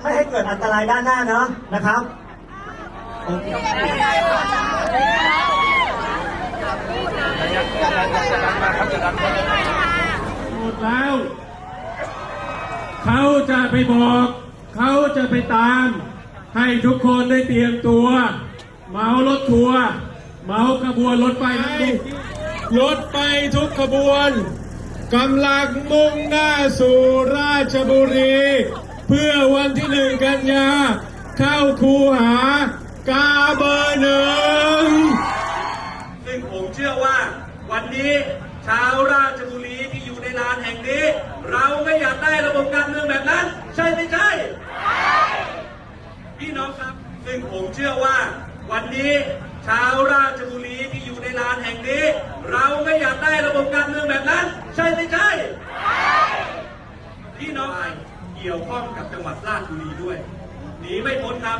ไม่ให้เกิดอันตรายด้านหน้าเนาะนะครับโอเคหมดแล้ว เขาจะไปบอก เขาจะไปตาม ให้ทุกคนได้เตรียมตัว เมารถทัวร์เมาขบวนรถไฟทั้งทุกรถไฟทุกขบวนกำลังมุ่งหน้าสู่ราชบุรี เพื่อวันที่หนึ่งกันยา เข้าคูหากาเบอร์หนึ่งซึ่งผมเชื่อว่าวันนี้ชาวราชบุรีที่อยู่ในลานแห่งนี้ เราไม่อยากได้ระบบการเมืองแบบนั้น ใช่ไม่ใช่พี่น้องครับ ซึ่งผมเชื่อว่าวันนี้ชาวราชบุรีที่อยู่ในลานแห่งนี้ เราไม่อยากได้ระบบการเมืองแบบนั้น ใช่ไม่ใช่ พี่น้อง เกี่ยวข้องกับจังหวัดราชบุรีด้วยหนีไม่พ้นครับ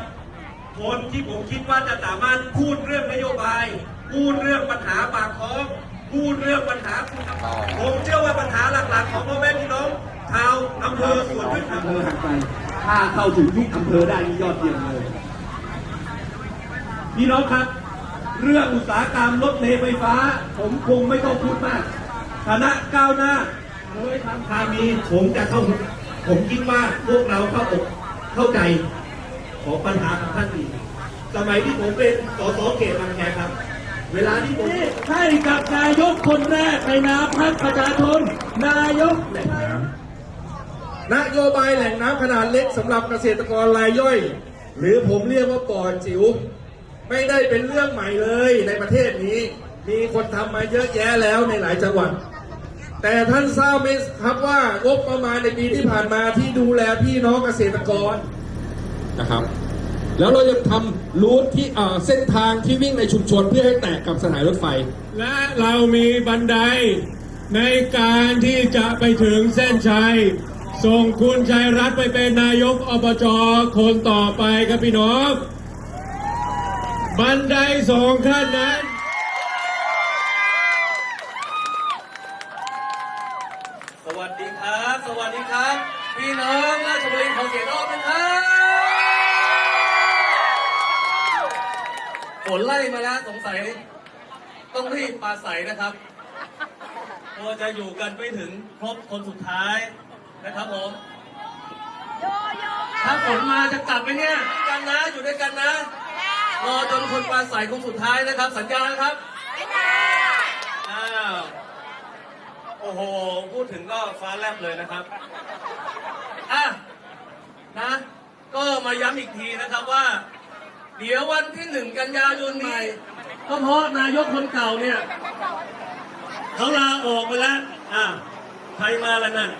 คนที่ผมคิดว่าจะสามารถพูดเรื่องนโยบาย พูดเรื่องปัญหาปากท้อง พูดเรื่องปัญหาคุณภาพผมเชื่อว่าปัญหาหลักๆ ของพ่อแม่พี่น้องชาวอำเภอสวนพึ่งอำเภอหักไปถ้าเข้าถึงทุกอำเภอได้นี่ยอดเยี่ยมเลยพี่น้องครับ เรื่องอุตสาหกรรมรถเมล์ไฟฟ้า ผมคงไม่ต้องพูดมากคณะก้าวหน้าเคยทำทางนี้ผมจะเข้า ผมคิดว่าพวกเราเข้าอกเข้าใจของปัญหาของท่านอีกสมัยที่ผมเป็นสสเขตบางแคครับ เวลาที่ผมให้กับนายกคนแรกในนามพรรคประชาชนนายกแหล่งน้ำนโยบายแหล่งน้ำขนาดเล็กสำหรับเกษตรกรรายย่อย หรือผมเรียกว่าปอดจิ๋วไม่ได้เป็นเรื่องใหม่เลยในประเทศนี้ มีคนทำมาเยอะแยะแล้วในหลายจังหวัด แต่ท่านทราบไหมครับว่างบประมาณในปีที่ผ่านมาที่ดูแลพี่น้องเกษตรกรนะครับ แล้วเรายังทำรูทที่เอ่อเส้นทางที่วิ่งในชุมชนเพื่อให้แตกกับสถานีรถไฟ และเรามีบันไดในการที่จะไปถึงเส้นชัย ส่งคุณชัยรัตน์ไปเป็นนายกอบจคนต่อไปครับพี่น้อง บันไดสองขั้นนั้น สวัสดีครับ สวัสดีครับพี่น้องราชบุรีขอเสียงรอบหนึงครับฝนไล่มาแล้วสงสัย ต้องรีบปราศัยนะครับกลัวจะอยู่กันไม่ถึงครบคนสุดท้ายนะครับผมถ้าฝนมาจะกลับไปเนี่ยด้วยกันนะอยู่ด้วยกันนะรอจนคนปราศัยคนสุดท้ายนะครับ สัญญานะครับอ้าว โอ้โห พูดถึงก็ฟ้าแลบเลยนะครับ อะ นะ ก็มาย้ำอีกทีนะครับว่า เดี๋ยววันที่หนึ่งกันยายนนี้ก็เพราะนายกคนเก่าเนี่ยเขาลาออกไปแล้ว อะ ใครมาแล้วนั่น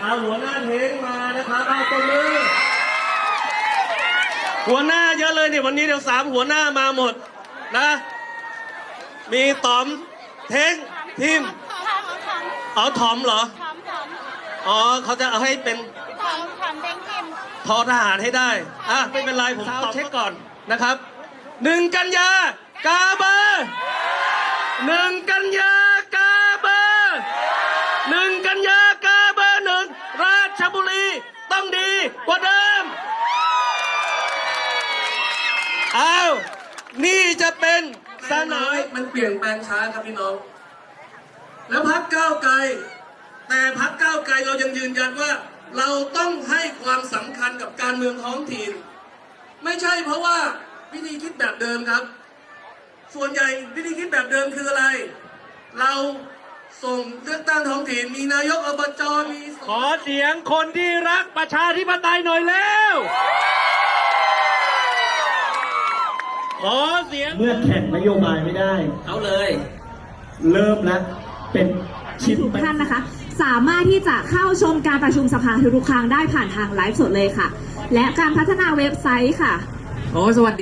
เอาหัวหน้าเทงมานะครับเอาตัวมือหัวหน้าเยอะเลยเนี่ยวันนี้เดี๋ยวสามหัวหน้ามาหมดนะ มีต๋อม เท้งทิมอ๋อถอมเหรอ ถามถามอ๋อเขาจะเอาให้เป็นถามถามเด้งทิมทอทหารให้ได้ อะ ไม่เป็นไร ผมตอบเช็คก่อนนะครับหนึ่งกันยากาเบอร์หนึ่งกันยากาเบอร์หนึ่งกันยากาเบอร์หนึ่งราชบุรีต้องดีกว่าเดิมอ้าวนี่จะเป็น สนามมันเปลี่ยนแปลงช้าครับพี่น้อง แล้วพักก้าวไกล แต่พักก้าวไกลเรายังยืนยันว่า เราต้องให้ความสำคัญกับการเมืองท้องถิ่น ไม่ใช่เพราะว่าวิธีคิดแบบเดิมครับ ส่วนใหญ่วิธีคิดแบบเดิมคืออะไร เราส่งเลือกตั้งท้องถิ่นมีนายกอบจมีสขอเสียงคนที่รักประชาธิปไตยหน่อยแล้ว ขอ เสียง เมื่อแข่งนโยบายไม่ได้ เอาเลย เริ่มแล้วเป็นชิ้นทุกเป็นท่านนะคะ สามารถที่จะเข้าชมการประชุมสภาทุกๆครั้งได้ผ่านทางไลฟ์สดเลยค่ะ และการพัฒนาเว็บไซต์ค่ะ โอ้สวัสดี